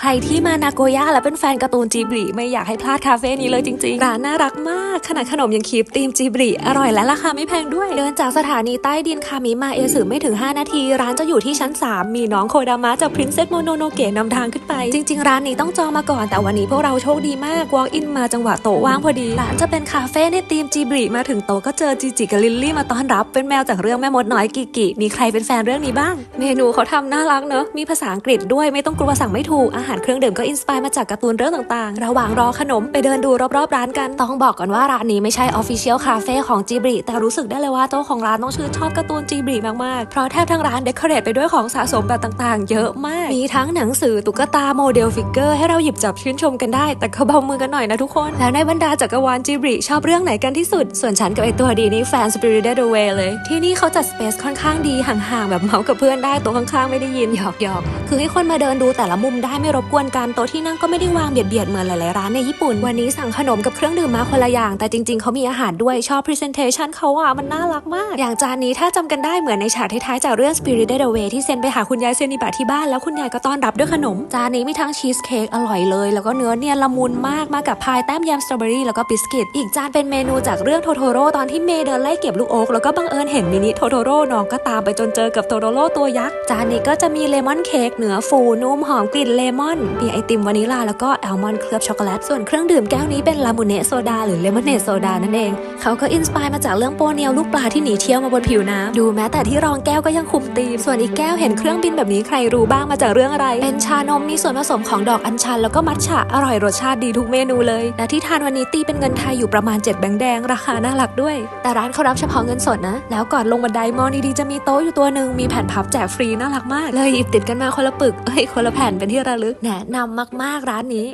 ใครที่มานาโกย่าและเป็นแฟนการ์ตูนจีบริไม่อยากให้พลาดคาเฟ่นี้เลยจริงๆ ร้านน่ารักมาก ขนาดขนมยังคีบธีมจีบริอร่อยและราคาไม่แพงด้วย เดินจากสถานีใต้ดินคามิมาเอสึไม่ถึง 5 นาที ร้านจะอยู่ที่ชั้น 3 มีน้องโคดามะจาก Princess Mononoke นำทางขึ้นไป จริง ๆ ร้านนี้ต้องจองมาก่อน แต่วันนี้พวกเราโชคดีมาก walk in มาจังหวะโต๊ะว่างพอดีร้านจะเป็นคาเฟ่ในธีมจีบริมาถึงโต๊ะก็เจอจีจิกับลิลลี่มาต้อนรับเป็นแมวจากเรื่องแม่มดน้อยกิกิมีใครเป็นแฟนเรื่องนี้บ้าง เมนูเขาทำน่ารักเนอะมีภาษาอังกฤษด้วยไม่ต้องกลัวสั่งไม่ถูกอาหารเครื่องดื่มก็อินสปายมาจากการ์ตูนเรื่องต่างๆ ระหว่างรอขนมไปเดินดูรอบๆร้านกัน ต้องบอกก่อนว่าร้านนี้ไม่ใช่ออฟฟิเชียลคาเฟ่ของจีบริแต่รู้สึกได้เลยว่าเจ้าของร้านต้องชื่นชอบการ์ตูนจีบริมากๆ เพราะแทบทั้งร้านเดคอเรทไปด้วยของสะสมแบบต่างๆ เยอะมาก มีทั้งหนังสือตุ๊กตาโมเดลฟิกเกอร์ให้เราหยิบจับชื่นชมกันได้ แต่ก็เบามือกันหน่อยนะทุกคน แล้วในบรรดาจักรวาลจีบริชอบเรื่องไหนกันที่สุด ส่วนฉันกับไอตัวดีนี่แฟน Spirited Away เลย ที่นี่เขาจัดสเปซค่อนข้างดีห่างๆแบบเมาส์กับเพื่อนได้ตัวข้างๆไม่ได้ยินหยอกๆคือให้คนมาเดินดูแต่ละมุมได้ไม่รบกวนกันโต๊ะที่นั่งก็ไม่ได้วางเบียดๆเหมือนหลายๆร้านในญี่ปุ่น วันนี้สั่งขนมกับเครื่องดื่มมาคนละอย่าง แต่จริง ๆเขามีอาหารด้วยชอบ Presentation เขาอะมันน่ารักมาก อย่างจานนี้ถ้าจำกันได้เหมือนในฉากท้ายๆจากเรื่อง Spirited Away ที่เซนไปหาคุณยายเซนิบะที่บ้านแล้วคุณยายก็ต้อนรับด้วยขนม จานนี้มีทั้งชีสเค้กอร่อยเลยแล้วก็เนื้อเนียนละมุนมากมากับพายแต้มยมสตรอเบอรี่แล้วก็บิสกิตอีกจานเป็นเมนูจากเรื่องโทโทโร่ตอนที่เมย์เดินไล่เก็บลูกโอ๊กแล้วก็บังเอิญเห็นมินิโทโทโร่น้องก็ตามไปจนเจอกับโทโทโร่ตัวยักษ์จานนี้ก็จะมีเลมอนเค้กเนื้อฟูนุ่มหอมกลิ่นเลมอนมีไอติมวานิลาแล้วก็แอลมอนด์เคลือบช็อกโกแลต ส่วนเครื่องดื่มแก้วนี้เป็นลามูเนโซดาหรือเลมอนเนตโซดานั่นเอง เขาก็อินสปายมาจากเรื่องโปเนียวลูกปลาที่หนีเที่ยวมาบนผิวน้ำดูแม้แต่ที่รองแก้วก็ยังคุมธีม ส่วนอีกแก้วเห็นเครื่องบินแบบนี้ใครรู้บ้างมาจากเรื่องอะไร เป็นชานมมีส่วนผสมของดอกอัญชันแล้วก็มัทฉะอร่อยรสชาติดีทุกเมนูเลย และที่ทานวันนี้ตีเป็นเงินไทยอยู่ประมาณ 7 แบงค์แดงราคาน่ารักด้วย แต่ร้านเขารับเฉพาะเงินสดนะ แล้วก่อนลงบันไดมองดีๆจะมีโต๊ะอยู่ตัวหนึ่งมีแผ่นพับแจกฟรีน่ารักมาก เลยหยิบติดกันมาคนละปึกเอ้ยคนละแผ่นเป็นที่ระลึกแนะนำมากๆร้านนี้